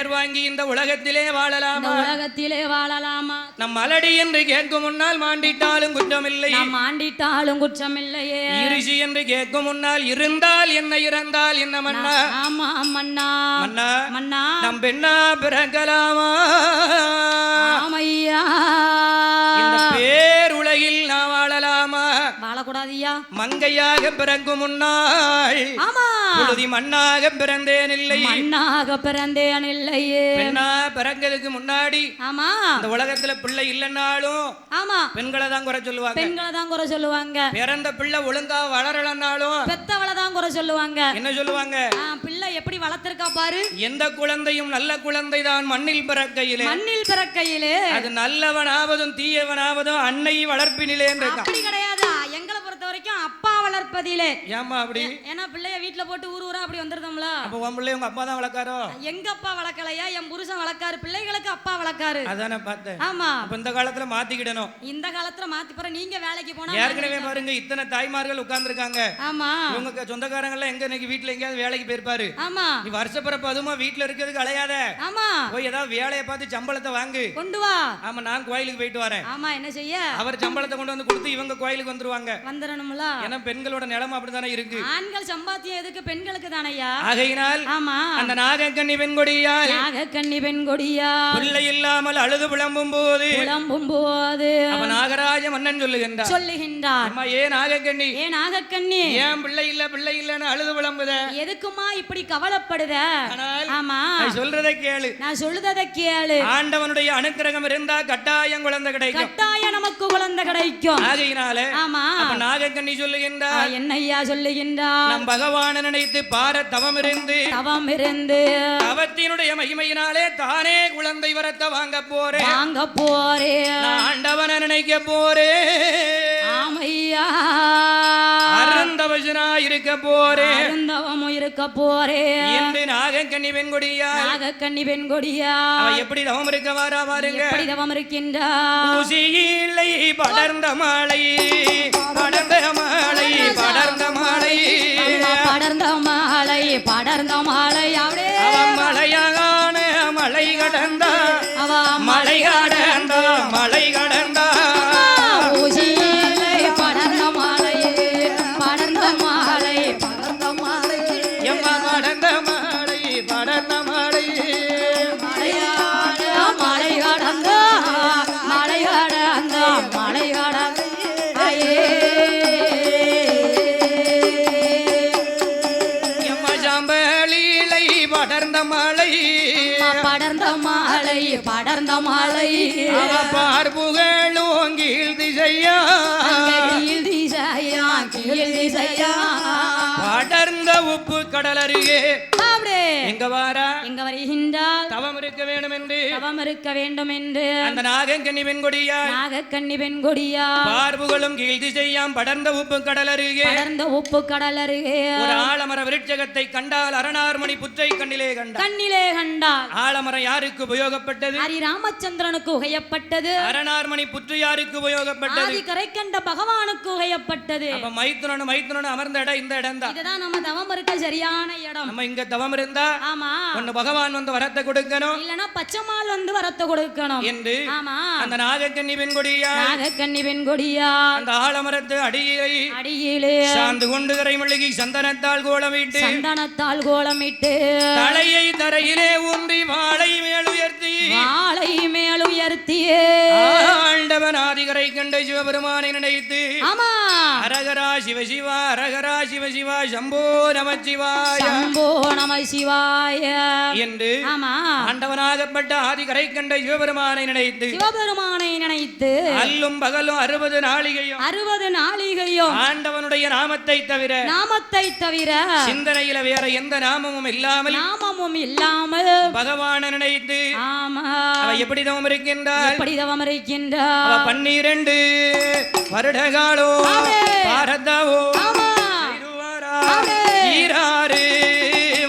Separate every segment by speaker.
Speaker 1: பேர் வாங்கி இந்த உலகத்திலே வாழலாமா?
Speaker 2: உலகத்திலே வாழலாமா?
Speaker 1: நம் மலடி என்று கேட்கும் முன்னால் மாண்டிட்டாலும் குற்றமில்லை
Speaker 2: நாம் ஆண்டிட்டாலும் குற்றமில்லையே.
Speaker 1: இரிசி என்று கேட்கும் முன்னால் இருந்தால் என்ன இறந்தால் என்ன மன்னா?
Speaker 2: ஆமா மன்னா.
Speaker 1: மன்னா
Speaker 2: மன்னா.
Speaker 1: நம் பெண்ணா பிறக்கலாமா?
Speaker 2: ஆமையா.
Speaker 1: இந்த பேருலகில் நான் வாழலாமா?
Speaker 2: வாழக்கூடாதியா
Speaker 1: மங்கையாக பிறக்கும் முன்னாள்
Speaker 2: ஆமா.
Speaker 1: புழுதி மண்ணாக பிறந்தேன் இல்லை
Speaker 2: மண்ணாக பிறந்தேன் இல்லையே
Speaker 1: பெண்ணா பிறக்கிறதுக்கு முன்னாடி
Speaker 2: ஆமா.
Speaker 1: இந்த உலகத்துல பிள்ளை இல்லைன்னாலும்
Speaker 2: ஆமா.
Speaker 1: பெண்களை தான் குறை சொல்லுவாங்க.
Speaker 2: பெண்களை தான் குறை சொல்லுவாங்க.
Speaker 1: பிறந்த பிள்ளை ஒழுங்கா வளரலன்னாலும்
Speaker 2: பெத்தவளை தான் குறை சொல்லுவாங்க.
Speaker 1: என்ன சொல்லுவாங்க?
Speaker 2: பிள்ளை எப்படி வளர்த்திருக்கா பாரு.
Speaker 1: எந்த குழந்தையும் நல்ல குழந்தை தான் மண்ணில் பிறக்கையிலே.
Speaker 2: மண்ணில் பிறக்கையிலே.
Speaker 1: அது நல்லவனாவதும் தீயவனாவதும் அன்னை வளர்ப்பினிலே
Speaker 2: அப்படி கிடையாது? எங்களை பொறுத்த வரைக்கும் அப்பா வளர்ப்பதிலே.
Speaker 1: ஏமா அப்படி?
Speaker 2: ஏன்னா பிள்ளைய வீட்டுல போட்டு ஊர் ஊரா அப்படி வந்துருந்தோம்ல
Speaker 1: அப்ப உன் பிள்ளை உங்க அப்பா தான் வளர்க்காரோ?
Speaker 2: எங்க அப்பா வளர்க்கலையா? என் புருஷன் வளர்க்காரு பிள்ளைகளுக்கு அப்பா வளர்க்காரு.
Speaker 1: அதானே பார்த்தேன்.
Speaker 2: ஆமா.
Speaker 1: அப்ப இந்த காலத்துல மாத்திக்கிடணும்.
Speaker 2: இந்த காலத்துல மாத்தி போற நீங்க வேலைக்கு போனா
Speaker 1: ஏற்கனவே பாருங்க இத்தனை தாய்மார்கள் உட்கார்ந்துருக்காங்க.
Speaker 2: ஆமா.
Speaker 1: இவங்க சொந்தக்காரங்க எல்லாம் எங்க இன்னைக்கு வீட்டுல எங்கேயாவது வேலைக்கு போயிருப்பாரு?
Speaker 2: ஆமா.
Speaker 1: நீ வருஷப்பிறப்பு அதுமா வீட்டுல இருக்கிறதுக்கு அலையாத.
Speaker 2: ஆமா.
Speaker 1: போய் ஏதாவது வேலையை பார்த்து சம்பளத்தை வாங்கு.
Speaker 2: கொண்டு வா.
Speaker 1: ஆமா நான் கோயிலுக்கு போயிட்டு வரேன்.
Speaker 2: ஆமா என்ன செய்ய?
Speaker 1: அவர் சம்பளத்தை கொண்டு வந்து கொடுத்து இவங்க கோயிலுக்கு வந்துருவாங்க.
Speaker 2: வந்துடணும்ல
Speaker 1: ஏன்னா பெண்களோட நிலைமை அப்படித்தானே இருக்கு.
Speaker 2: ஆண்கள் சம்பாத்தியம் எதுக்கு? பெண்களுக்கு தானையா
Speaker 1: ஆகையினால்
Speaker 2: ஆமா.
Speaker 1: அந்த நாகக்கண்ணி பெண்கொடியால்
Speaker 2: நாக கண்ணி பெண் கொடியா
Speaker 1: பிள்ளை இல்லாமல் அழுது புலம்பும் போது
Speaker 2: புலம்பும் போது
Speaker 1: அவ நாகராஜ மன்னன் சொல்லுகின்றார்.
Speaker 2: சொல்லுகின்றார்.
Speaker 1: அம்மா ஏன் நாகக்கண்ணி
Speaker 2: ஏ நாகக்கண்ணி
Speaker 1: ஏன் பிள்ளை இல்ல பிள்ளை இல்லன்னு அழுது புலம்புத?
Speaker 2: எதுக்குமா இப்படி கவலைப்படுத? ஆமா.
Speaker 1: சொல்றதை கேளு.
Speaker 2: நான் சொல்லுதத கேளு.
Speaker 1: ஆண்டவனுடைய அனுக்கிரகம் இருந்தா கட்டாயம் குழந்தை கிடைக்கும்.
Speaker 2: கட்டாய நமக்கு குழந்தை கிடைக்கும்.
Speaker 1: ஆகையினால
Speaker 2: ஆமா.
Speaker 1: நாகக்கண்ணி சொல்லுகின்றார்.
Speaker 2: என்னய்யா சொல்லுகின்றார்?
Speaker 1: நம் பகவான நினைத்து பார தவம் இருந்து
Speaker 2: தவம் இருந்து
Speaker 1: தவத்தினுடைய மகிமையினாலே தானே குழந்தை வரத்த வாங்க போறேன்.
Speaker 2: வாங்க போறே.
Speaker 1: நான் ஆண்டவனை நினைக்க போறேன்
Speaker 2: ஆமையா.
Speaker 1: அருந்தவசனா இருக்க போறேன்
Speaker 2: அருந்தவமும் இருக்க போறே.
Speaker 1: என்று நாகக்கண்ணி பெண்கொடியா
Speaker 2: நாகக்கண்ணி பெண் கொடியா
Speaker 1: அவ எப்படி தவம் இருக்க வாரா பாருங்க.
Speaker 2: எப்படி தவம் இருக்கின்றார்
Speaker 1: ஊசியில்லை படர்ந்த மழை படர்ந்த மழை படர்ந்த
Speaker 2: அம்மா படர்ந்த மாலை படர்ந்த மாலை அப்படியே
Speaker 1: அவன் மலையான மலை கடந்த
Speaker 2: கடலருகே
Speaker 1: எங்க வாரா.
Speaker 2: எங்க வருகின்றால்
Speaker 1: தவம் இருக்க வேண்டும் என்று
Speaker 2: தவம் இருக்க வேண்டும் என்று
Speaker 1: அந்த நாகங்கனி பெண்கொடியாய்
Speaker 2: நாகக்கண்ணி பெண் கொடியா
Speaker 1: பார்வுகளும் கீழ் திசையாம் படர்ந்த உப்பு கடல் அருகே
Speaker 2: படர்ந்த உப்பு கடல் அருகே
Speaker 1: ஒரு ஆலமர விருட்சகத்தை கண்டால் அரணார்மணி புற்றை கண்ணிலே கண்டார்
Speaker 2: கண்ணிலே கண்டால்
Speaker 1: ஆலமரம் யாருக்கு உபயோகப்பட்டது?
Speaker 2: ஹரி ராமச்சந்திரனுக்கு உகையப்பட்டது.
Speaker 1: அரணார்மணி புற்று யாருக்கு உபயோகப்பட்டது?
Speaker 2: ஆதி கரைக்கண்ட பகவானுக்கு உகையப்பட்டது.
Speaker 1: அப்ப மைத்துனனு மைத்துனனு அமர்ந்த இடம் இந்த இடம் தான்
Speaker 2: இதுதான் நம்ம தவம் இருக்க சரியான இடம்.
Speaker 1: நம்ம இங்க தவம் இருந்தா
Speaker 2: ஆமா.
Speaker 1: ஒன்னு பகவான் வந்து வரத்தை கொடுக்கணும்.
Speaker 2: இல்லனா பச்சைமால் வந்து வரத்த கொடுக்கணும்.
Speaker 1: என்று
Speaker 2: ஆமா.
Speaker 1: அந்த நாகக்கன்னி பெண்கொடியா
Speaker 2: நாகக்கண்ணி பெண் கொடியா
Speaker 1: அந்த ஆலமரத்து அடியை
Speaker 2: அடியிலே
Speaker 1: சார்ந்து கொண்டு கரை மல்லிகை சந்தனத்தால் கோலமிட்டு
Speaker 2: சந்தனத்தால் கோலமிட்டு
Speaker 1: தலையை தரையிலே ஊன்றி வாளை மேலுயர்த்தி
Speaker 2: மாலை மேல் உயர்த்தியே
Speaker 1: ஆண்டவன் ஆதிகரை கண்ட சிவபெருமானை நினைத்து
Speaker 2: ஆமா.
Speaker 1: அரகரா சிவசிவா சிவசிவா சம்போ நமச்சிவாய
Speaker 2: சம்போ நம சிவாய.
Speaker 1: என்று
Speaker 2: ஆமா.
Speaker 1: ஆண்டவனாகப்பட்ட ஆதிகரை கண்ட சிவபெருமானை நினைத்து
Speaker 2: சிவபெருமானை நினைத்து
Speaker 1: அல்லும் பகலும் அறுபது நாளிகையும்
Speaker 2: அறுபது நாளிகையும்
Speaker 1: ஆண்டவனுடைய நாமத்தை தவிர
Speaker 2: நாமத்தை தவிர
Speaker 1: சிந்தனையில வேற எந்த நாமமும் இல்லாமல்
Speaker 2: நாமமும் இல்லாமல்
Speaker 1: பகவானை நினைத்து
Speaker 2: ஆமா.
Speaker 1: எப்படி தவம் இருக்கின்றாள்?
Speaker 2: எப்படி தவம்
Speaker 1: அவ
Speaker 2: இருக்கின்றார்
Speaker 1: பன்னிரண்டு வருடகாலோ. பாரதாவோ. ஈராறு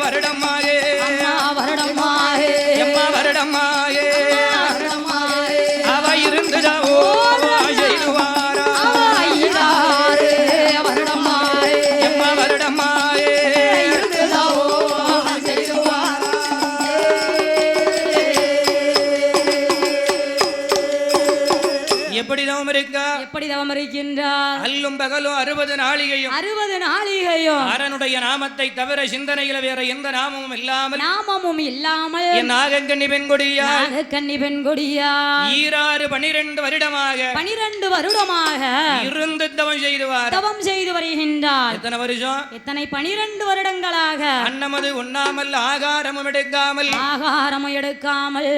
Speaker 1: வருடமாயே.
Speaker 2: அம்மா வருடமாயே.
Speaker 1: எம்மா வருடமாயே.
Speaker 2: இருக்கின்றார்
Speaker 1: அல்லும் பகலும் அறுபது நாளிகையும்
Speaker 2: அறுபது நாளிகையும்
Speaker 1: அரனுடைய நாமத்தை தவிர சிந்தனையில வேற எந்த நாமமும் இல்லாமல்
Speaker 2: நாமமும் இல்லாமல்
Speaker 1: என் நாகங்கண்ணி பெண்கொடியா
Speaker 2: நாகக்கன்னி பெண்கொடியா
Speaker 1: ஈராறு பனிரெண்டு வருடமாக
Speaker 2: பனிரெண்டு வருடமாக
Speaker 1: இருந்து தவம் செய்துவார்.
Speaker 2: தவம் செய்து வருகின்றார்.
Speaker 1: எத்தனை வருஷம்?
Speaker 2: எத்தனை? பனிரெண்டு வருடங்களாக
Speaker 1: அன்னமது உண்ணாமல் ஆகாரமும் எடுக்காமல்
Speaker 2: ஆகாரம் எடுக்காமல்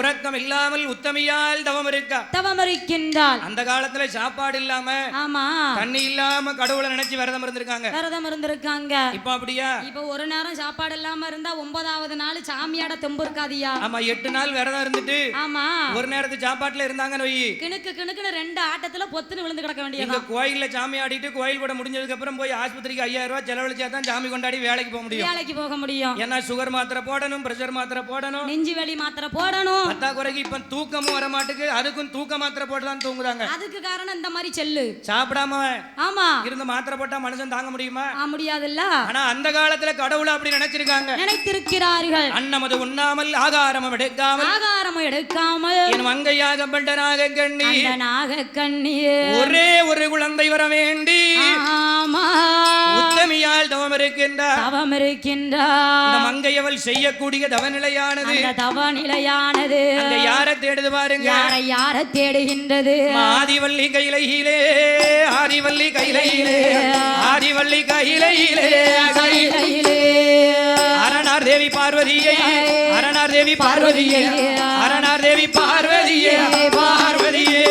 Speaker 1: உறக்கம் இல்லாமல் உத்தமியால் தவம் இருக்கா.
Speaker 2: தவம் இருக்கின்றார்.
Speaker 1: அந்த காலத்துல சாப்பாடு இல்லாம
Speaker 2: ஆமா.
Speaker 1: தண்ணி இல்லாம கடவுளை நினைச்சு விரதம் இருந்திருக்காங்க.
Speaker 2: விரதம் இருந்திருக்காங்க.
Speaker 1: இப்ப அப்படியா?
Speaker 2: இப்ப ஒரு நேரம் சாப்பாடு இல்லாம இருந்தா ஒன்பதாவது நாள் சாமியாட தெம்பு இருக்காதியா?
Speaker 1: ஆமா எட்டு நாள் விரதம் இருந்துட்டு
Speaker 2: ஆமா.
Speaker 1: ஒரு நேரத்து சாப்பாட்டுல இருந்தாங்கன்னு வை.
Speaker 2: கிணுக்கு கிணுக்குன்னு ரெண்டு ஆட்டத்துல பொத்துன்னு விழுந்து கிடக்க
Speaker 1: இங்க
Speaker 2: வேண்டியதான்
Speaker 1: கோயில்ல சாமி ஆடிட்டு கோயில் கூட முடிஞ்சதுக்கு அப்புறம் போய் ஆஸ்பத்திரிக்கு ஐயாயிரம் ரூபாய் செலவழிச்சா தான் சாமி கொண்டாடி வேலைக்கு போக முடியும்.
Speaker 2: வேலைக்கு போக முடியும்.
Speaker 1: ஏன்னா சுகர் மாத்திரை போடணும் பிரஷர் மாத்திரை போடணும்.
Speaker 2: நெஞ்சு வலி மாத்திரை போடணும்.
Speaker 1: பத்தாக்குறைக்கு இப்ப தூக்கமும் வர மாட்டுக்கு அதுக்கும் தூக்க மாத்திரை போடலாம் தூங்குதாங்க
Speaker 2: அதுக்கு காரணம் இந்த மாதிரி செல்லு.
Speaker 1: சாப்பிடாம
Speaker 2: ஆமா.
Speaker 1: இருந்து மாத்திரை போட்டா மனுஷன் தாங்க முடியுமா?
Speaker 2: முடியாதுல்ல.
Speaker 1: ஆனா அந்த காலத்துல கடவுளை அப்படி நினைச்சிருக்காங்க.
Speaker 2: நினைத்திருக்கிறார்கள்.
Speaker 1: அன்னமது உண்ணாமல் ஆகாரமும் எடுக்காமல்.
Speaker 2: ஆகாரம் எடுக்காமல்.
Speaker 1: என் மங்கையாகப்பட்ட நாகக்கண்ணி.
Speaker 2: அந்த நாகக்கண்ணி
Speaker 1: ஒரே ஒரு குழந்தை வர வேண்டி.
Speaker 2: ஆமா.
Speaker 1: உத்தமியால் தவம் இருக்கின்றார்
Speaker 2: தவம்
Speaker 1: இந்த
Speaker 2: இருக்கின்றார்
Speaker 1: மங்கையவள் செய்யக்கூடிய தவநிலையானது.
Speaker 2: அந்த தவ நிலையானது
Speaker 1: அங்க யார தேடுது பாருங்க.
Speaker 2: யாரை யார தேடுகின்றது?
Speaker 1: ஆதிவள்ளி கையிலையிலே ஆதிவள்ளி கையிலையிலே ஆதிவள்ளி கையிலையிலே கையில
Speaker 2: கையிலே
Speaker 1: அரணார் தேவி பார்வதியை அரணார் தேவி பார்வதியை அரணார் தேவி பார்வதியே பார்வதியே.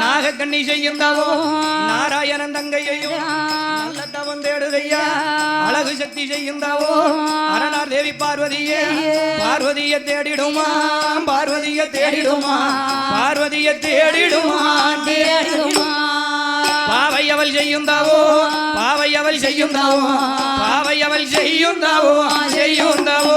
Speaker 1: நாகக்கண்ணி செய்யுந்தாவோ நாராயணன் தங்கையையும் நல்ல தவம் தேடுதையா அழகு சக்தி செய்யுந்தாவோ அரணார் தேவி பார்வதியே பார்வதிய தேடிடுமா பார்வதிய தேடிடுமா பார்வதிய தேடிடுமா.
Speaker 2: தேடுமா
Speaker 1: பாவை அவள் செய்யும் தாவோ பாவை அவள்
Speaker 2: செய்யும் தாவோ பாவை அவள்
Speaker 1: செய்யும் தாவோ
Speaker 2: செய்யும்
Speaker 1: தாவோ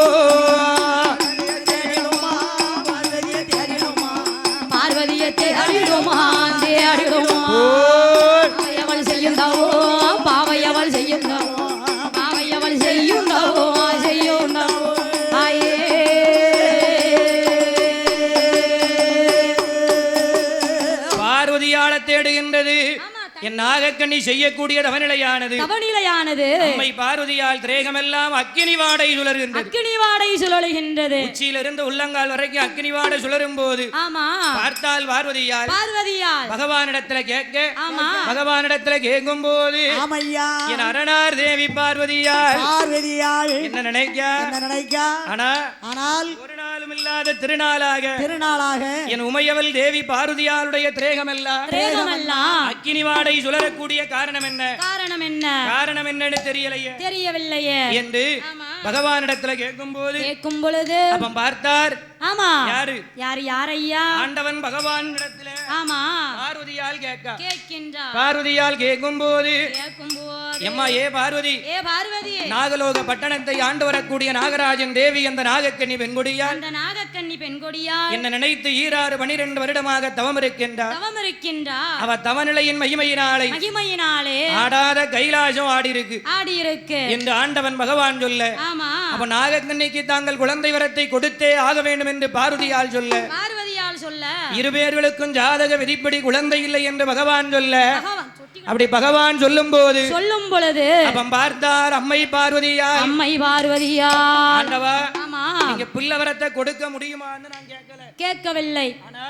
Speaker 1: நாகக்கண்ணி செய்யக்கூடிய தவநிலையானது
Speaker 2: தவநிலையானது.
Speaker 1: அம்மை பார்வதியால் திரேகமெல்லாம் அக்கினி வாடை சுழறுகின்றது.
Speaker 2: அக்கினி வாடை சுழலுகின்றது.
Speaker 1: உச்சியிலிருந்து உள்ளங்கால் வரைக்கும் அக்கினி வாடை சுழரும் போது
Speaker 2: ஆமா.
Speaker 1: பார்த்தால் பார்வதியால்
Speaker 2: பார்வதியால்.
Speaker 1: பகவானிடத்துல கேட்க
Speaker 2: ஆமா.
Speaker 1: பகவானிடத்துல கேட்கும் போது
Speaker 3: ஆமையா.
Speaker 1: என் அரணார் தேவி பார்வதியால்
Speaker 3: பார்வதியாள்
Speaker 1: என்ன நினைக்க?
Speaker 3: என்ன நினைக்க?
Speaker 1: ஆனா
Speaker 3: ஆனால்
Speaker 1: ஒரு இல்லாத திருநாளாக.
Speaker 3: திருநாளாக.
Speaker 1: என் உமையவள் தேவி பார்வதியாளுடைய திரேகமெல்லாம்
Speaker 2: பிரேகமெல்லாம்
Speaker 1: அக்கினி வாடை சுழறக்கூடிய காரணம் என்ன?
Speaker 2: காரணம் என்ன?
Speaker 1: காரணம் என்னன்னு தெரியலையே.
Speaker 2: தெரியவில்லையே.
Speaker 1: என்று. பகவானிடத்துல கேட்கும் போது
Speaker 2: கேட்கும் பொழுது
Speaker 1: அப்ப பார்த்தார்.
Speaker 2: ஆமா.
Speaker 1: யாரு?
Speaker 2: யார்? யாரையா
Speaker 1: ஆண்டவன் பகவான் இடத்துல
Speaker 2: ஆமா.
Speaker 1: பார்வதியால் கேட்க.
Speaker 2: கேட்கின்றார்.
Speaker 1: பார்வதியால் கேட்கும் போது
Speaker 2: கேட்கும் போது
Speaker 1: எம்மா ஏ பார்வதி
Speaker 2: ஏ பார்வதி
Speaker 1: நாகலோக பட்டணத்தை ஆண்டு வரக்கூடிய நாகராஜன் தேவி அந்த நாகக்கன்னி பெண்குடியால்
Speaker 2: அந்த நாகக்கன்னி பெண்கொடியா
Speaker 1: என்ன நினைத்து ஈராறு பனிரெண்டு வருடமாக தவம் இருக்கின்றார்.
Speaker 2: தவம் இருக்கின்றார்.
Speaker 1: அவ தவநிலையின் மகிமையினாலே
Speaker 2: மகிமையினாலே
Speaker 1: ஆடாத கைலாசம் ஆடி இருக்கு
Speaker 2: ஆடி இருக்கு
Speaker 1: என்று ஆண்டவன் பகவான் சொல்ல
Speaker 2: ஆமா.
Speaker 1: அப்ப நாகக்கண்ணிக்கு தாங்கள் குழந்தை வரத்தை கொடுத்தே ஆக வேண்டும் என்று பார்வதியால் சொல்ல
Speaker 2: பார்வதியால் சொல்ல
Speaker 1: இரு பேர்களுக்கும் ஜாதக விதிப்படி குழந்தை இல்லை என்று பகவான் சொல்ல. அப்படி பகவான் சொல்லும் போது
Speaker 2: சொல்லும் பொழுது
Speaker 1: அப்ப பார்த்தார் அம்மை பார்வதியால்.
Speaker 2: அம்மை பார்வதியா
Speaker 1: ஆண்டவா நீங்க புள்ள வரத்தை கொடுக்க முடியுமான்னு நான் கேட்கல.
Speaker 2: கேட்கவில்லை.
Speaker 1: ஆனா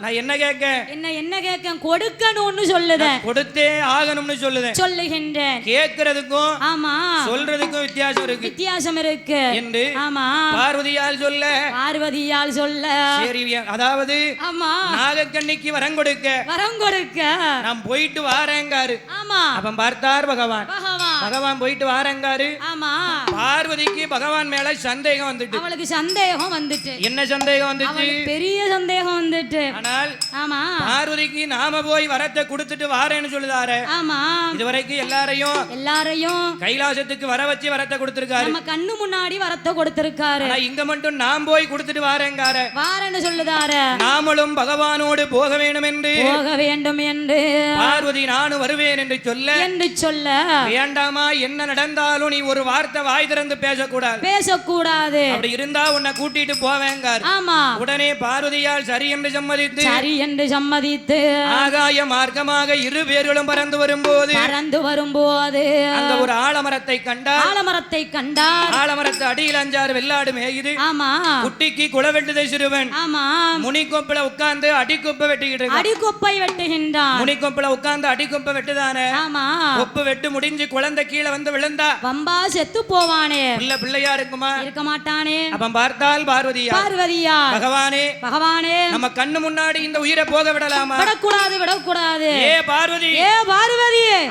Speaker 1: நான் என்ன கேட்க
Speaker 2: என்ன என்ன கேட்க கொடுக்கணும்னு சொல்லுத.
Speaker 1: கொடுத்தே ஆகணும்னு சொல்லுதேன்
Speaker 2: சொல்லுகின்றேன்.
Speaker 1: கேட்கறதுக்கும்
Speaker 2: ஆமா.
Speaker 1: சொல்றதுக்கும் வித்தியாசம் இருக்கு.
Speaker 2: வித்தியாசம் இருக்கு.
Speaker 1: என்று
Speaker 2: ஆமா.
Speaker 1: பார்வதியால் சொல்ல.
Speaker 2: பார்வதியால் சொல்ல.
Speaker 1: சரி அதாவது
Speaker 2: ஆமா.
Speaker 1: நாகக்கண்ணிக்கு வரம் கொடுக்க.
Speaker 2: வரம் கொடுக்க.
Speaker 1: நான் போயிட்டு வாரேங்காரு.
Speaker 2: ஆமா.
Speaker 1: அப்ப பார்த்தார் பகவான்.
Speaker 2: பகவான்.
Speaker 1: பகவான் போயிட்டு வாரங்காரு.
Speaker 2: ஆமா.
Speaker 1: பார்வதிக்கு பகவான் மேல சந்தேகம் வந்துட்டு.
Speaker 2: அவளுக்கு சந்தேகம் வந்துட்டு.
Speaker 1: என்ன சந்தேகம் வந்துச்சு
Speaker 2: அவளுக்கு பெரிய சந்தேகம் வந்துட்டு.
Speaker 1: ஆனால்
Speaker 2: ஆமா.
Speaker 1: பார்வதிக்கு நாம போய் வரத்தை கொடுத்துட்டு வாரேன்னு சொல்லுதாரு.
Speaker 2: ஆமா.
Speaker 1: இதுவரைக்கும் எல்லாரையும்
Speaker 2: எல்லாரையும்
Speaker 1: கைலாசத்துக்கு வர வச்சு வரத்தை கொடுத்திருக்காரு.
Speaker 2: நம்ம கண்ணு முன்னாடி வரத்த கொடுத்திருக்காரு.
Speaker 1: இங்க மட்டும் நான் போய் கொடுத்துட்டு வாரேங்கார.
Speaker 2: வாரன்னு சொல்லுதாரு.
Speaker 1: நாமளும் பகவானோடு போக வேண்டும் என்று
Speaker 2: போக வேண்டும் என்று.
Speaker 1: பார்வதி நானும் வருவேன் என்று சொல்ல.
Speaker 2: என்று சொல்ல.
Speaker 1: வேண்டாமா என்ன நடந்தாலும் நீ ஒரு வார்த்தை வாய் திறந்து பேசக்கூடாது.
Speaker 2: பேசக்கூடாது.
Speaker 1: அப்படி இருந்தா உன்னை கூட்டிட்டு போவேங்கார்.
Speaker 2: ஆமா.
Speaker 1: உடனே பார்வதியால் சரி என்று சம்மதித்து
Speaker 2: சரி என்று சம்மதித்து
Speaker 1: ஆகாய மார்க்கமாக இரு பேர்களும் பறந்து வரும்போது
Speaker 2: பறந்து வரும்போது
Speaker 1: அங்க ஒரு ஆலமரத்தை கண்டார்.
Speaker 2: ஆலமரத்தை கண்டார்.
Speaker 1: ஆலமரத்து அடியில் அஞ்சாறு வெள்ளாடு மேயுது.
Speaker 2: ஆமா.
Speaker 1: குட்டிக்கு குளவெட்டுதை சிறுவன்.
Speaker 2: ஆமா.
Speaker 1: முனிக்கொப்பில உட்கார்ந்து அடிக்கொப்பை வெட்டிக்கிட்டு இருக்கான்
Speaker 2: அடிக்கொப்பை வெட்டுகின்றான்.
Speaker 1: முனிக்கொப்பில உட்கார்ந்து அடிக்கொப்பை வெட்டுதானே?
Speaker 2: ஆமா.
Speaker 1: கொப்பு வெட்டு முடிஞ்சு குழந்தை கீழே வந்து விழுந்தா.
Speaker 2: வம்பா செத்து போவானே.
Speaker 1: பிள்ளை பிள்ளையா இருக்குமா?
Speaker 2: இருக்க மாட்டானே.
Speaker 1: அப்ப பார்த்தால் பார்வதியா?
Speaker 2: பார்வதியா?
Speaker 1: பகவானே.
Speaker 2: பகவானே.
Speaker 1: நம்ம கண்ணு முன்னாடி இந்த உயிரை போக விடலாமா?
Speaker 2: விடக்கூடாது விடக்கூடாது.
Speaker 1: ஏ பார்வதி.
Speaker 2: ஏ பார்வதி.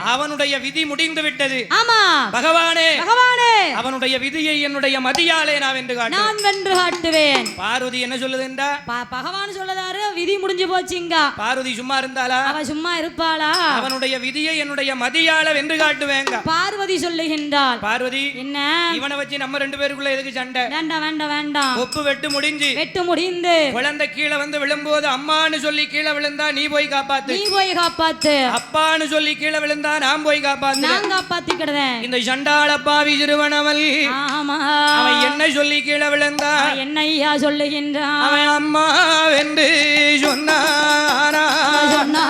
Speaker 1: அவனுடைய விதி முடிந்து விட்டது.
Speaker 2: ஆமா.
Speaker 1: பகவானே.
Speaker 2: பகவானே.
Speaker 1: அவனுடைய விதியை என்னுடைய மதியாலே நான் வென்று காட்டு
Speaker 2: நான் வென்று காட்டுவேன்.
Speaker 1: பார்வதி என்ன சொல்லுதுண்டா
Speaker 2: ப- பகவான் சொல்லதாரு விதி முடிஞ்சு போச்சுங்க
Speaker 1: பார்வதி சும்மா இருந்தாளா?
Speaker 2: அவ சும்மா இருப்பாளா?
Speaker 1: அவனுடைய விதியை என்னுடைய மதியால வென்று காட்டுவேங்க
Speaker 2: பார்வதி சொல்லுகின்றாள்.
Speaker 1: பார்வதி
Speaker 2: என்ன?
Speaker 1: இவனை வச்சு நம்ம ரெண்டு பேருக்குள்ள எதுக்கு சண்டை?
Speaker 2: வேண்டாம் வேண்டாம் வேண்டாம்.
Speaker 1: கொப்பு வெட்டு முடிஞ்சு.
Speaker 2: வெட்டு முடிந்து.
Speaker 1: குழந்தை கீழே வந்து விழும்போது அம்மான்னு சொல்லி கீழே விழுந்தா நீ போய் காப்பாத்து.
Speaker 2: நீ போய் காப்பாத்து.
Speaker 1: அப்பான்னு சொல்லி கீழே விழுந்தா நான் போய் காப்பாத்து
Speaker 2: நான் காப்பாத்திக்கிடுதேன்
Speaker 1: இந்த சண்டாள பாவி சிறுவனவள்
Speaker 2: ஆமா.
Speaker 1: அவன் என்ன சொல்லி கீழே விழுந்தா
Speaker 2: அவன் என்ன ஐயா சொல்லுகின்றான்?
Speaker 1: அவன் அம்மா வென்று சொன்னானா?
Speaker 2: சொன்னானா?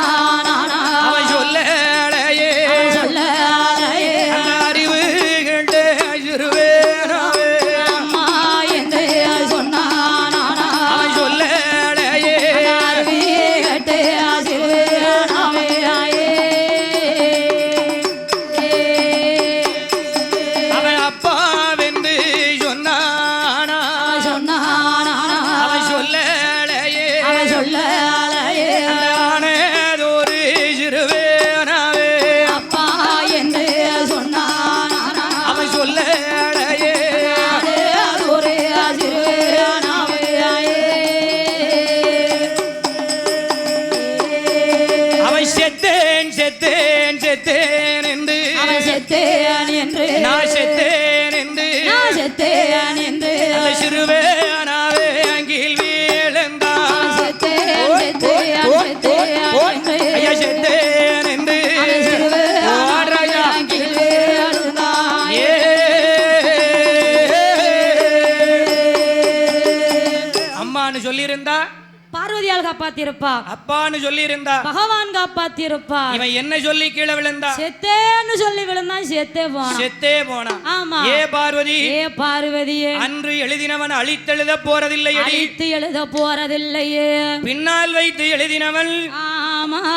Speaker 2: காப்பாத்திருப்பா
Speaker 1: அப்பான்னு சொல்லியிருந்தா.
Speaker 2: பகவான் காப்பாத்திருப்பா
Speaker 1: இவன் என்ன சொல்லி கீழே விழுந்தா?
Speaker 2: செத்தேன்னு சொல்லி விழுந்தான் செத்தே போனான்
Speaker 1: செத்தே போனான்
Speaker 2: ஆமா.
Speaker 1: ஏ பார்வதி?
Speaker 2: ஏ பார்வதியே.
Speaker 1: அன்று எழுதினவன் அழித்தெழுத போறதில்லையடி.
Speaker 2: அழித்து எழுத போறதில்லையே.
Speaker 1: பின்னால் வைத்து எழுதினவன்
Speaker 2: ஆமா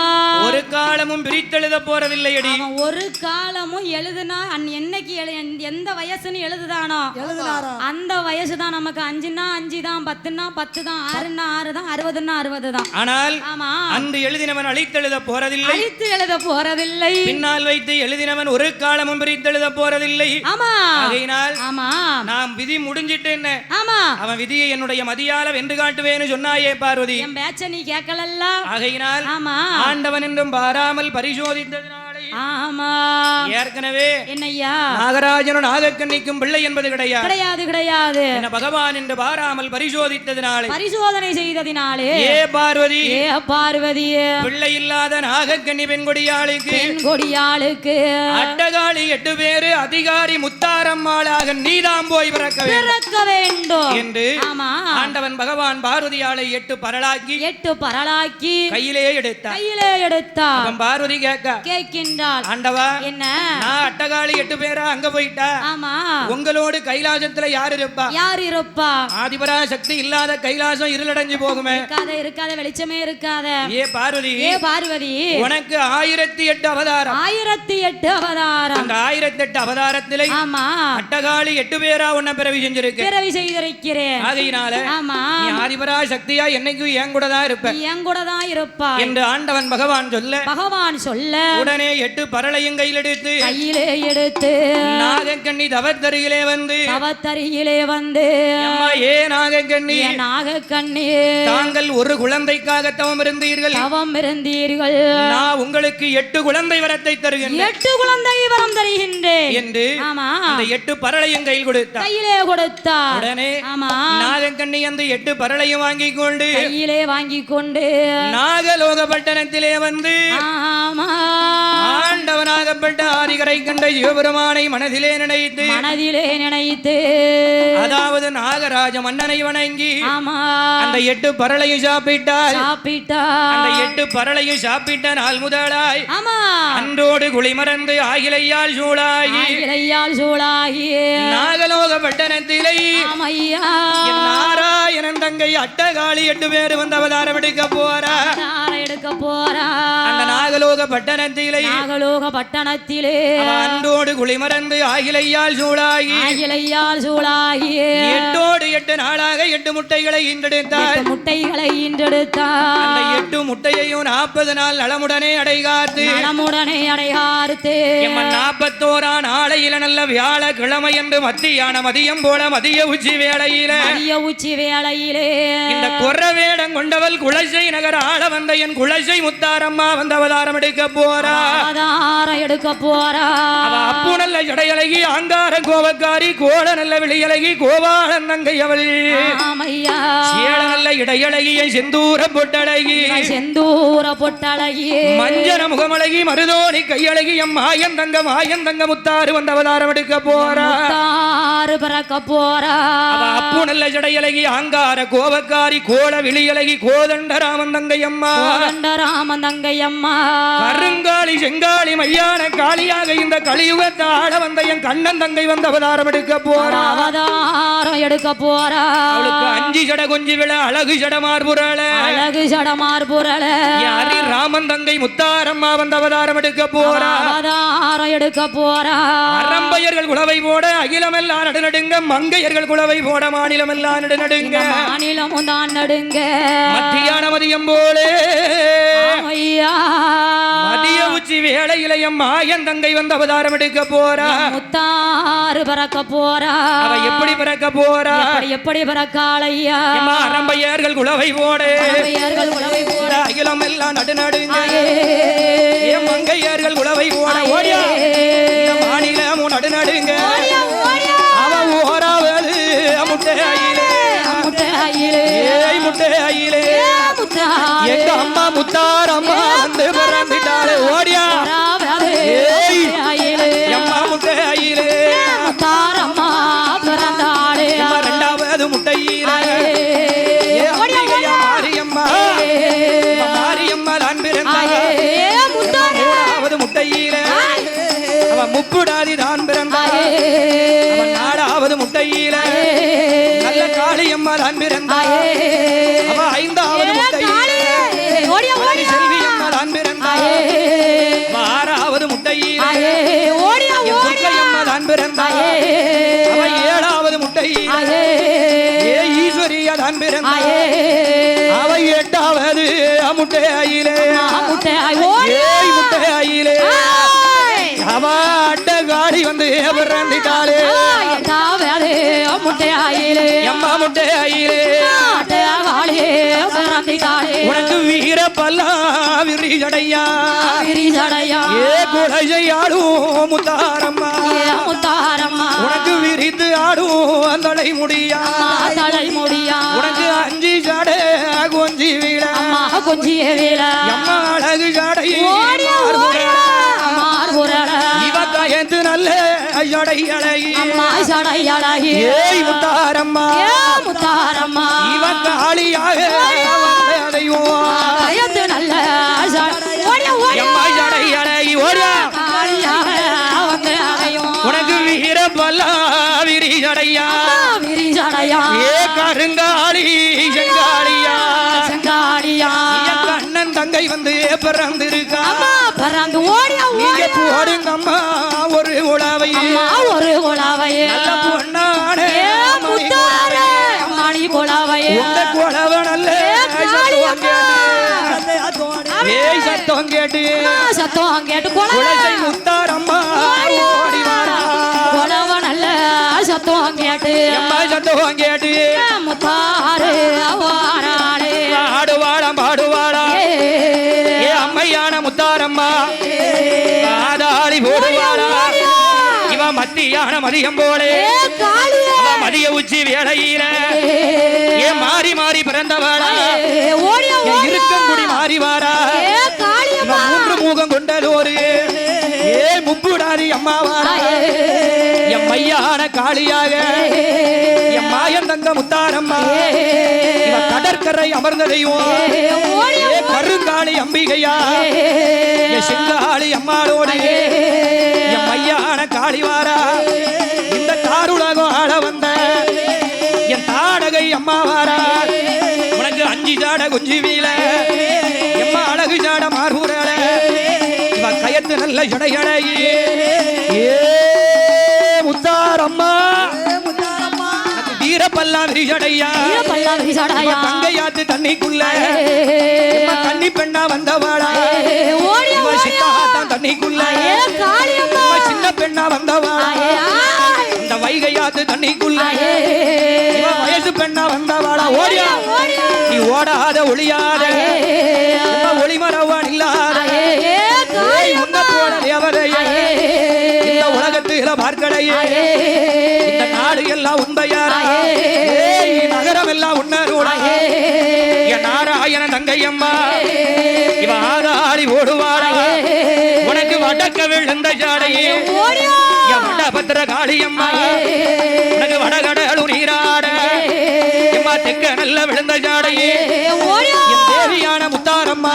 Speaker 1: ஒரு காலமும் பிரித்தெழுத போறதில்லையடி.
Speaker 2: அவன் ஒரு காலமும் எழுதுனா என்னைக்கு எழு எந்த வயசுன்னு எழுதுதானோ? அந்த வயசு தான் நமக்கு அஞ்சுன்னா அஞ்சு தான் பத்துன்னா பத்து தான் ஆறுன்னா ஆறு தான் அறுபதுன்னா அறுபது தான்
Speaker 1: ஆனால்
Speaker 2: ஆமா.
Speaker 1: அன்று எழுதினவன் அழித்தெழுத போறதில்லை.
Speaker 2: அழித்து எழுத போறதில்லை.
Speaker 1: பின்னால் வைத்து எழுதினவன் ஒரு காலமும் பிரித்தெழுத போறதில்லை.
Speaker 2: ஆமா.
Speaker 1: ஆகையினால்
Speaker 2: ஆமா.
Speaker 1: நாம் விதி முடிஞ்சிட்டேன்னு.
Speaker 2: ஆமா.
Speaker 1: அவன் விதியை என்னுடைய மதியால வென்று காட்டுவேன்னு சொன்னாயே பார்வதி.
Speaker 2: என் பேச்ச நீ கேட்கலல்ல.
Speaker 1: ஆகையினால்
Speaker 2: ஆமா.
Speaker 1: ஆண்டவன் என்றும் பாராமல் பரிசோதித்ததினால்
Speaker 2: ஆமா.
Speaker 1: ஏற்கனவே
Speaker 2: என்னய்யா
Speaker 1: நாகராஜனும் நாகக்கண்ணிக்கும் பிள்ளை என்பது கிடையாது.
Speaker 2: கிடையாது கிடையாது.
Speaker 1: என்ன பகவான் என்று பாராமல் பரிசோதித்ததினாலே.
Speaker 2: பரிசோதனை செய்ததினாலே.
Speaker 1: ஏ பார்வதி.
Speaker 2: ஏ பார்வதியே.
Speaker 1: பிள்ளை இல்லாத நாகக்கண்ணி பெண்கொடியாளுக்கு.
Speaker 2: பெண் கொடியாளுக்கு
Speaker 1: அட்டகாளி எட்டு பேரு அதிகாரி முத்தாரம்மாளாக நீதாம் போய் பிறக்க வேண்டும்.
Speaker 2: பிறக்க வேண்டும்.
Speaker 1: என்று
Speaker 2: ஆமா.
Speaker 1: ஆண்டவன் பகவான் பார்வதியாளை எட்டு பரலாக்கி
Speaker 2: எட்டு பரலாக்கி
Speaker 1: கையிலே எடுத்தார்.
Speaker 2: கையிலே எடுத்தார்.
Speaker 1: பார்வதி கேட்க
Speaker 2: கேட்கின்றாள்
Speaker 1: ஆண்டவா
Speaker 2: என்ன?
Speaker 1: நான் அட்டகாளி எட்டு பேரா அங்க போயிட்டா?
Speaker 2: ஆமா.
Speaker 1: உங்களோடு கைலாசத்துல யார் இருப்பா?
Speaker 2: யார் இருப்பா?
Speaker 1: ஆதிபரா சக்தி இல்லாத கைலாசம் இருளடைஞ்சு போகுமே.
Speaker 2: இருக்காத இருக்காத வெளிச்சமே இருக்காத.
Speaker 1: ஏ பார்வதி
Speaker 2: ஏ பார்வதி.
Speaker 1: உனக்கு ஆயிரத்தி எட்டு அவதாரம்.
Speaker 2: ஆயிரத்தி எட்டு அவதாரம்.
Speaker 1: அந்த ஆயிரத்தி எட்டு அவதாரத்திலே
Speaker 2: ஆமா.
Speaker 1: அட்டகாளி எட்டு பேரா உன்னை பிறவி செஞ்சிருக்கு.
Speaker 2: பிறவி செய்திருக்கிறேன்.
Speaker 1: ஆகையினால
Speaker 2: ஆமா.
Speaker 1: நீ ஆதிபரா சக்தியா என்னைக்கும் என் கூட தான் இருப்ப
Speaker 2: என் கூட தான் இருப்பா
Speaker 1: என்று ஆண்டவன் பகவான் சொல்ல
Speaker 2: பகவான் சொல்ல
Speaker 1: உடனே எட்டு பரளையும் கையில் எடுத்து
Speaker 2: கையிலே எடுத்து
Speaker 1: நாகக்கண்ணி தவத்தருகிலே வந்து
Speaker 2: தவத்தருகிலே வந்து
Speaker 1: ஏ நாகக்கண்ணி
Speaker 2: நாகக்கண்ணி
Speaker 1: தாங்கள் ஒரு குழந்தைக்காக தவம் இருந்தீர்கள்.
Speaker 2: தவம் இருந்தீர்கள்.
Speaker 1: நான் உங்களுக்கு எட்டு குழந்தை வரத்தை தருகின்றேன்.
Speaker 2: எட்டு குழந்தை வரம் தருகின்றேன்.
Speaker 1: என்று
Speaker 2: ஆமா.
Speaker 1: அந்த எட்டு பரளையும் கையில் கொடுத்தார்.
Speaker 2: கையிலே கொடுத்தார்.
Speaker 1: உடனே
Speaker 2: ஆமா.
Speaker 1: நாகக்கண்ணி அந்த எட்டு பரளையும் வாங்கி கொண்டு
Speaker 2: கையிலே வாங்கி கொண்டு
Speaker 1: நாகலோக பட்டணத்திலே வந்து
Speaker 2: ஆமா.
Speaker 1: ஆண்டவனாகப்பட்ட ஆதிகரை கண்ட சிவபெருமானை மனதிலே நினைத்து
Speaker 2: மனதிலே நினைத்து
Speaker 1: அதாவது நாகராஜ மன்னனை வணங்கி அந்த எட்டு பரளையும் சாப்பிட்டால்
Speaker 2: சாப்பிட்டா
Speaker 1: அந்த எட்டு பரளையும் சாப்பிட்ட நாள் முதலாய் அன்றோடு குளிமறந்து ஆகிலையால் சூழாகி
Speaker 2: இளையால் சூழாகி
Speaker 1: நாகலோக பட்டணத்திலே நாராயணன் தங்கை அட்டகாளி எட்டு பேர் வந்து அவதாரம் எடுக்க போறா.
Speaker 2: எடுக்க போறா.
Speaker 1: அந்த நாகலோக பட்டணத்திலே
Speaker 2: நாகலோக பட்டணத்திலே
Speaker 1: அவ அன்றோடு குளிமறந்து ஆகிலையால் சூழாகி
Speaker 2: இளையால் சூழாகி.
Speaker 1: எட்டோடு எட்டு நாளாக எட்டு முட்டைகளை ஈன்றெடுத்தார்
Speaker 2: முட்டைகளை ஈன்றெடுத்தா
Speaker 1: அந்த எட்டு முட்டையையும் நாற்பது நாள் நலமுடனே அடைகாத்து
Speaker 2: நலமுடனே
Speaker 1: எம்மன் நாற்பத்தோரா நாளையில நல்ல வியாழக்கிழமை என்று மத்தியான மதியம் போல மதிய உச்சி வேளையில
Speaker 2: மதிய உச்சி வேளையிலே.
Speaker 1: இந்த குற வேடம் கொண்டவள் குலசை நகர் ஆள வந்த என் குலசை முத்தாரம்மா வந்த அவதாரம் எடுக்க போறா.
Speaker 2: ஆதாரம் எடுக்க போறா.
Speaker 1: அப்பு நல்ல ஜடையழகி ஆங்கார கோவக்காரி கோட நல்ல விழியழகி கோபாலன் தங்கை அவள்.
Speaker 2: ஆமையா.
Speaker 1: சேல நல்ல இடையழகி என் செந்தூர பொட்டழகி.
Speaker 2: செந்தூர பொட்டழகி.
Speaker 1: மஞ்சன முகமழகி மருதோணி கையழகி எம் மாயன் தங்க மாயன் தங்க முத்தாறு வந்த அவதாரம் எடுக்க போறா.
Speaker 2: தாறு பறக்க போறா.
Speaker 1: அப்பு நல்ல ஜடையழகி ஆங்கார கோவக்காரி கோல விழியழகி கோதண்ட ராமன் தங்கை அம்மா.
Speaker 2: கோதண்ட ராமன் தங்கை அம்மா.
Speaker 1: கருங்காளி செங்காளி மையான காளியாக இந்த கலியுகத்தை ஆள வந்த என் கண்ணன் தங்கை வந்த அவதாரம் எடுக்க போறா.
Speaker 2: அவதாரம் எடுக்க போறா.
Speaker 1: அவளுக்கு அஞ்சு ஜட கொஞ்சி விழ அழகு ஜட மார்புரள
Speaker 2: அழகு சடமார் புரள
Speaker 1: யாரி ராமன் தங்கை முத்தாரம்மா வந்த அவதாரம் எடுக்க போறா?
Speaker 2: அவதாரம் எடுக்க போறா.
Speaker 1: அரம்பையர்கள் குலவை போட அகிலமெல்லாம் நடுநடுங்க மங்கையர்கள் குலவை போட மாநிலமெல்லாம் நடுநடுங்க.
Speaker 2: மாநிலமும் தான் நடுங்க.
Speaker 1: மத்தியான மதியம் போலே. மதிய உச்சி வேளையில எம் மாயன் தங்கை வந்த அவதாரம் எடுக்க போறா.
Speaker 2: முத்தாறு பறக்க போறா.
Speaker 1: அவ எப்படி பிறக்க போறா?
Speaker 2: எப்படி பறக்காளையா
Speaker 1: எம்மா அரம்பையர்கள் குலவை போட
Speaker 2: உழவை போட
Speaker 1: அகிலம் எல்லாம் நடுநடுங்க என் மங்கையர்கள் குலவை போட ஓடியா. மாநிலமும் நடுநடுங்க அவ ஓராவது முட்டையிலே
Speaker 2: முட்டையிலே
Speaker 1: முட்டையிலே எங்க அம்மா முத்தாரம்மா வந்து பிறந்துட்டாளே தான் பிறந்தாள் அவன் ஐந்தாவது முட்டையிலே அழகு செல்வியம்மா தான் பிறந்தாள் அவன் ஆறாவது என் துர்க்கையம்மா தான் பிறந்தாள் அவன் ஏழாவது முட்டையிலே. ஏ ஈஸ்வரியா தான் பிறந்தாள் அவ எட்டாவது முட்டையிலே. முட்டையிலே. அவ அட்டகாடி வந்து பிறந்திட்டாளே.
Speaker 2: முட்டையாயிலே.
Speaker 1: எம்மா முட்டையிலே உனக்கு வீர பல்லா விரி ஜடையா
Speaker 2: விரிசடையா
Speaker 1: ஏ குடையாடும் முத்தாரம்மா.
Speaker 2: முத்தாரம்மா.
Speaker 1: உனக்கு விரித்து ஆடும் அந்தடை முடியா.
Speaker 2: தலை முடியா.
Speaker 1: உனக்கு அஞ்சு ஜடை கொஞ்சி வீட
Speaker 2: அம்மா கொஞ்சிய
Speaker 1: அழகு ஜடை. அழகி
Speaker 2: அம்மா சடை அழகி
Speaker 1: ஏய் முத்தாரம்மா.
Speaker 2: ஏ
Speaker 1: இவ காளியாக
Speaker 2: நல்ல
Speaker 1: உனக்கு வீர பல்லா விரி ஜடையா
Speaker 2: விரிசடையா
Speaker 1: ஏ கருங்காளி செங்காளியா.
Speaker 2: செங்காடியா
Speaker 1: என் கண்ணன் தங்கை வந்து பிறந்திருக்கா. உங்க குழவ நல்ல சத்தம் கேட்டு. ஏய் சத்தம் கேட்டு.
Speaker 2: சத்தம் கேட்டு. குலவ
Speaker 1: முத்தாரம்மா ஓடி வாரா
Speaker 2: குலவ நல்ல சத்தம் கேட்டு.
Speaker 1: எம்மா சத்தம் கேட்டு. மத்தியான மதியம் போலே. மதிய உச்சி வேளையில. ஏ. மாறி மாறி பிறந்தவாளா. இருக்கங்குடி மாறி வாரா
Speaker 2: ஏ காளியம்மா.
Speaker 1: இவ மூன்று முகம் கொண்டதோரு ஏ. முப்புடாரி அம்மாவாரா. என் மையான காளியாக. என் மாயன் தங்க முத்தாரம்மா. கடற்கரை அமர்ந்த தெய்வம். கருங்காளி அம்பிகையா. என் சிங்காளி அம்மாளோடு அஞ்சு ஜாட குஞ்சு வீல எம்மா அழகு ஜாட மார்பூரல இவ கயத்து நல்ல ஜடையழகி ஏ முத்தாரம்மா. எனக்கு வீரப்பல்லா விரிஜடையா
Speaker 2: பல்லாவி சடாயா
Speaker 1: தங்கையாத்து தண்ணிக்குள்ள. கன்னி பெண்ணா வந்தவாளா. இவ சித்தாத்தான் தண்ணிக்குள்ள. சின்ன பெண்ணா வந்தவாளா. வைகையாத்து தண்ணிக்குள்ள. வயசு பெண்ணா வந்தவாளா ஓடியா. நீ ஓடாத ஒளியாத. ஒளிமரவான் இல்லாத. உன்ன போல தேவதையே. இந்த உலகத்துல பார்க்கலையே. இந்த நாடு எல்லாம் உண்மையாரா? நகரம் எல்லாம் உன்னரோட என் நாராயண தங்கையம்மா. இவ ஆதாரி ஓடுவாரா உனக்கு வடக்க விழுந்த ஜாடையே
Speaker 2: ஓடியா
Speaker 1: காளியம்மா. உனக்கு வடகடலும் நீராட. எம்மா தெக்க நல்ல விழுந்த ஜாடையே தேவியான முத்தாரம்மா.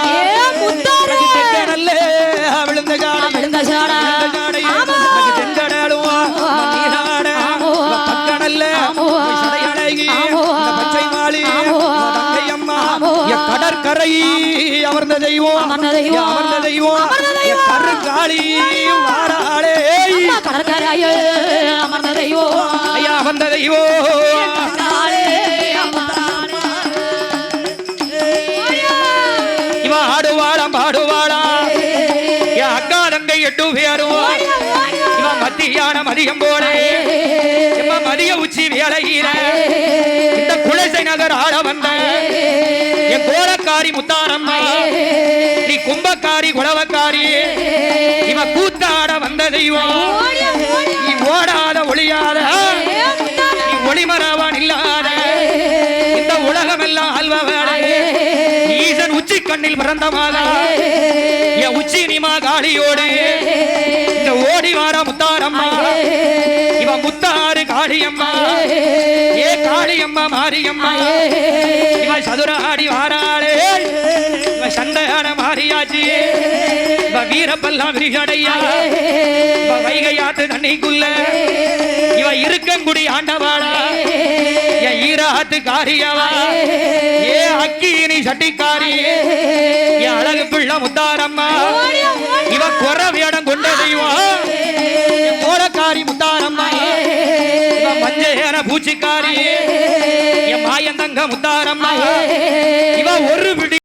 Speaker 1: கடற்கரை அமர்ந்த தெய்வம்.
Speaker 2: அமர்ந்த தெய்வம்.
Speaker 1: அமர்ந்த
Speaker 2: அமர்ந்த
Speaker 1: கருங்காளி வாராளே
Speaker 2: கடற்கரையே அமர்ந்த தெய்வம்.
Speaker 1: ஐயா வந்த தெய்வம். இவ ஆடுவாளாம் பாடுவாளா என் அக்கா தங்கை எட்டு பேரும் இவ மத்தியான மதியம் இவ மதிய உச்சி வேலையில. கோலக்காரி நீ கும்பக்காரி குலவக்காரி இவ கூத்தாட வந்த தெய்வம் நீ ஓடாத ஒளியாத நீ ஒளிமரவான் இல்லாத இந்த உலகம் எல்லாம் அல்வவேளை ஈசன் உச்சி கண்ணில் பிறந்த மாதா என் உச்சி நிமா காளியோடு இந்த ஓடி வார முத்தாரம்மா இவ முத்தாறு காளியம்மா ஏ காளியம்மா மாரியம்மா இவ சதுராடி வாராளே மாரியாச்சி. இவ வீரப்பெல்லாம் விரிகடையா இவ வைகையாத்து தண்ணிக்குள்ள. இவ இருக்கங்குடி ஆண்டவாளா. என் ஈராத்து காரியவா. ஏ. அக்கினி சட்டிக்காரி. என் அழகு பிள்ளை முத்தாரம்மா. இவ குற வேடம் கொண்ட தெய்வம். கோலக்காரி முத்தாரம்மா. இவ மஞ்சேன பூச்சிக்காரி. என் மாயந்தங்க முத்தாரம்மா. இவ ஒரு பிடி